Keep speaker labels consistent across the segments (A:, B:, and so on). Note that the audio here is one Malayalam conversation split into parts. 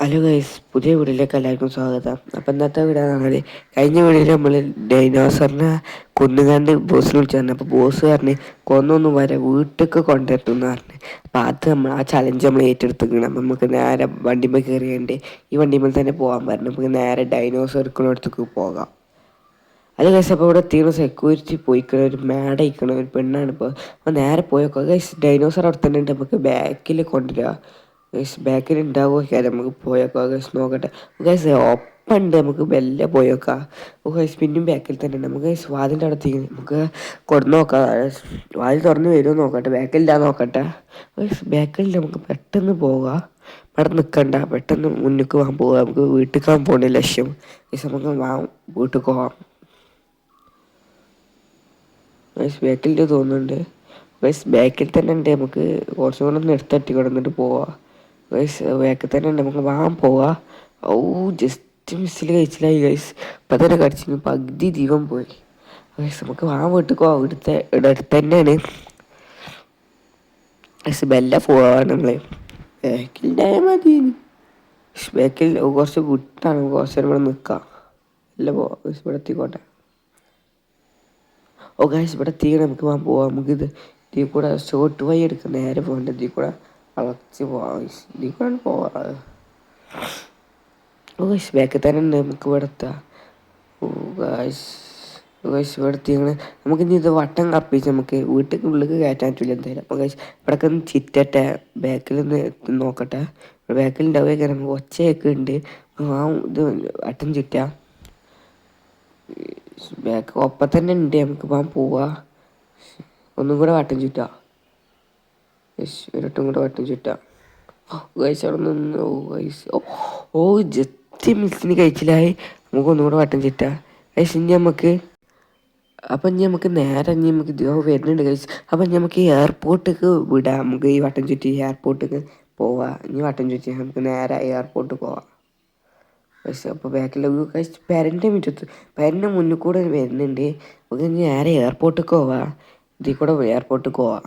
A: ഹലോ ഗൈസ് പുതിയ വീഡിയോയിലേക്ക് എല്ലാവർക്കും സ്വാഗതം. അപ്പം ഇന്നത്തെ നമ്മൾ കഴിഞ്ഞ വീഡിയോയിൽ നമ്മൾ ഡൈനോസറിനെ കൊന്നുകാണ്ട് ബോസിനെ വിളിച്ചു പറഞ്ഞു. അപ്പോൾ ബോസ് പറഞ്ഞ് കൊന്നൊന്നും വരെ വീട്ടിലേക്ക് കൊണ്ടുവരുന്നു പറഞ്ഞു. അപ്പോൾ അത് നമ്മൾ ആ ചലഞ്ച് നമ്മൾ ഏറ്റെടുത്തിരിക്കണം നമുക്ക് നേരെ വണ്ടിമേൽ കയറിയുണ്ട് ഈ വണ്ടിമേൽ തന്നെ പോകാൻ പറഞ്ഞു. നമുക്ക് നേരെ ഡൈനോസറിനടുത്തേക്ക് പോകാം. അത് ഗൈസ് അപ്പോൾ ഇവിടെ തീർന്ന സെക്യൂരിറ്റി പോയിക്കണ. ഒരു മാഡ ഇരിക്കണ. ഒരു പെണ്ണാണ് ഇപ്പോൾ അപ്പോൾ നേരെ പോയേക്കോ. ഗൈസ് ഡൈനോസർ അവിടെ തന്നെ ഉണ്ട്. നമുക്ക് ബാക്കിൽ കൊണ്ടുവരിക ഗൈസ് ബാക്കിൽ ഉണ്ടാവുക നമുക്ക് പോയേക്കോ. ഗൈസ് നോക്കട്ടെ. ഗൈസ് ഒപ്പുണ്ട് നമുക്ക് മെല്ലെ പോയേക്കാം. ഓ ഗൈസ് പിന്നും ബാക്കിൽ തന്നെ നമുക്ക് ഗൈസ് വാതിന്റെ അവിടെ തീരുന്നു നമുക്ക് കൊടുന്ന് നോക്കാം. വാതിൽ തുറന്ന് വരുമോ നോക്കട്ടെ. ബാക്കിലില്ല നോക്കട്ടെ. ഗൈസ് ബാക്കിൽ നമുക്ക് പെട്ടെന്ന് പോകാം. ഇവിടെ നിൽക്കണ്ട. പെട്ടെന്ന് മുന്നേക്ക് പോകാൻ പോകാം. നമുക്ക് വീട്ടിൽ പോകാൻ പോകേണ്ട ലക്ഷ്യം. ഗൈസ് നമുക്ക് വാ വീട്ടിൽ പോകാം. ഗൈസ് ബാക്കിൽ തോന്നുന്നുണ്ട്. ഗൈസ് ബാക്കിൽ തന്നെ ഉണ്ട്. നമുക്ക് കുറച്ചും കൂടെ ഒന്ന് എടുത്തട്ടി കൊടുത്തിട്ട് പോവാം. ഗൈസ് വേക്കെ തന്നെ ഉണ്ട്. നമുക്ക് വാങ്ങാൻ പോവാ. ഓ ജസ്റ്റ് മിസ്സിൽ കഴിച്ചില്ലായി ഗൈസ് ഇപ്പം തന്നെ കടിച്ചു പകുതി ദീപം പോയി. ഗൈസ് നമുക്ക് വാങ്ങാൻ വീട്ടിൽ പോവാം. ഇവിടുത്തെ ഇവിടെ അടുത്ത് തന്നെയാണ്. ഗൈസ് ബെല്ല പോവാണ് നമ്മൾ ബാക്കിൽ മതി. ബാക്കിൽ കുറച്ച് വിട്ടാണ്. കുറച്ച് നേരം ഇവിടെ നിൽക്കാം അല്ല പോവാം. ഇവിടെ എത്തിക്കോട്ടെ. ഓ ഗൈസ് ഇവിടെ എത്തിക്കണം. നമുക്ക് വാങ്ങാൻ പോവാം. നമുക്കിത് ഇതിൽ കൂടെ ഷോർട്ട് വഴി എടുക്കാം. നേരെ പോകണ്ട ഇതിൽ കൂടെ. വളച്ച് പോവാണ് പോവാറ്. ഗൈസ് ബാക്കിൽ തന്നെ ഉണ്ട്. നമുക്ക് ഇവിടെ എത്താം ഗൈസ് ഇവിടെ എത്തിയാണ് നമുക്ക് ഇനി ഇത് വട്ടം കപ്പിച്ച് നമുക്ക് വീട്ടിൽ ഉള്ളിൽ കയറ്റാൻ പറ്റില്ല എന്തായാലും. അപ്പോൾ ഗൈസ് ഇവിടെയൊക്കെ ഒന്ന് ചിറ്റട്ടെ. ബാക്കിൽ ഒന്ന് നോക്കട്ടെ. ബാക്കിൽ ഉണ്ടാവുക നമുക്ക് ഒച്ചയൊക്കെ ഉണ്ട്. ആ ഇത് വട്ടം ചുറ്റാം. ബാക്ക് ഒപ്പം തന്നെ ഉണ്ട്. നമുക്ക് പോവാ. ഒന്നും കൂടെ വട്ടം ചുറ്റാ. ഒരട്ടും കൂടെ വട്ടം ചുറ്റാ ഗൈസ് അവിടെ നിന്ന് ഓ ഗൈസ് ഓ ഓ ജസ്റ്റ് മിസ്സിന് കഴിച്ചില്ലായി. നമുക്ക് ഒന്നും കൂടെ വട്ടം ചുറ്റാ ഗൈസ് ഇനി നമുക്ക് അപ്പം ഇനി നമുക്ക് നേരെ ഇനി നമുക്ക് ഇതോ വരുന്നുണ്ട് ഗൈസ് അപ്പം ഇനി നമുക്ക് എയർപോർട്ടിലേക്ക് വിടാം. നമുക്ക് ഈ വട്ടം ചുറ്റി എയർപോർട്ടിലേക്ക് പോവാം. ഇനി വട്ടം ചുറ്റി നമുക്ക് നേരെ എയർപോർട്ടിൽ പോവാം. പക്ഷെ അപ്പോൾ ബാക്കിൽ കഴിച്ച് പെരന്റെ മുറ്റത്ത് പെരന്റെ മുന്നിൽ കൂടെ വരുന്നുണ്ട്. നമുക്ക് നേരെ എയർപോർട്ടിൽ പോവാം. ഇതിൽ കൂടെ എയർപോർട്ടിൽ പോവാം.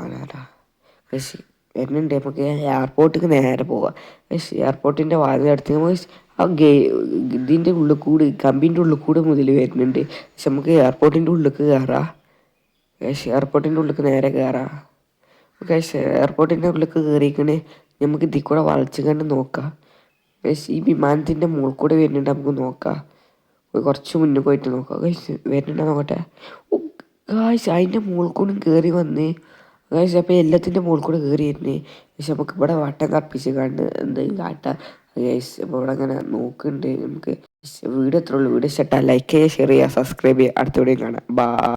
A: പക്ഷേ വരുന്നുണ്ട്. നമുക്ക് എയർപോർട്ടിൽ നേരെ പോവാം. പക്ഷേ എയർപോർട്ടിന്റെ വാതിൽ അടുത്ത് നമുക്ക് ആ ഗേ ഇതിന്റെ ഉള്ളിൽ കൂടി കമ്പിന്റെ ഉള്ളിൽ കൂടെ മുതൽ വരുന്നുണ്ട്. പക്ഷെ നമുക്ക് എയർപോർട്ടിന്റെ ഉള്ളിലേക്ക് കയറാം പക്ഷേ എയർപോർട്ടിന്റെ ഉള്ളിലേക്ക് നേരെ കയറാം പക്ഷേ എയർപോർട്ടിന്റെ ഉള്ളിലേക്ക് കയറിക്കണേ നമുക്ക് ഇതിൽ കൂടെ വളച്ച് കണ്ട് നോക്കാം. പക്ഷേ ഈ വിമാനത്തിന്റെ മുകളിൽ കൂടെ വരുന്നുണ്ട് നമുക്ക് നോക്കാം. കുറച്ച് മുന്നേ പോയിട്ട് നോക്കാം. വരുന്നുണ്ടോ നോക്കട്ടെ. കാശ് അതിന്റെ മുകളിൽ കൂടെ കയറി വന്ന് ഗൈസ് അപ്പോൾ എല്ലാത്തിന്റെ മുകളിൽ കൂടെ കയറി വരുന്നേ പക്ഷെ നമുക്ക് ഇവിടെ വട്ടം കപ്പിച്ച് കണ്ട് എന്തെങ്കിലും കാട്ടാം. ഗൈസ് അപ്പോൾ ഇവിടെ അങ്ങനെ നോക്കുന്നുണ്ട് നമുക്ക്. വീഡിയോ എത്ര ഉള്ളൂ. വീഡിയോ ഇഷ്ടം ലൈക്ക് ചെയ്യുക ഷെയർ ചെയ്യുക സബ്സ്ക്രൈബ് ചെയ്യുക. അടുത്ത വീഡിയോ കാണാം. ബാ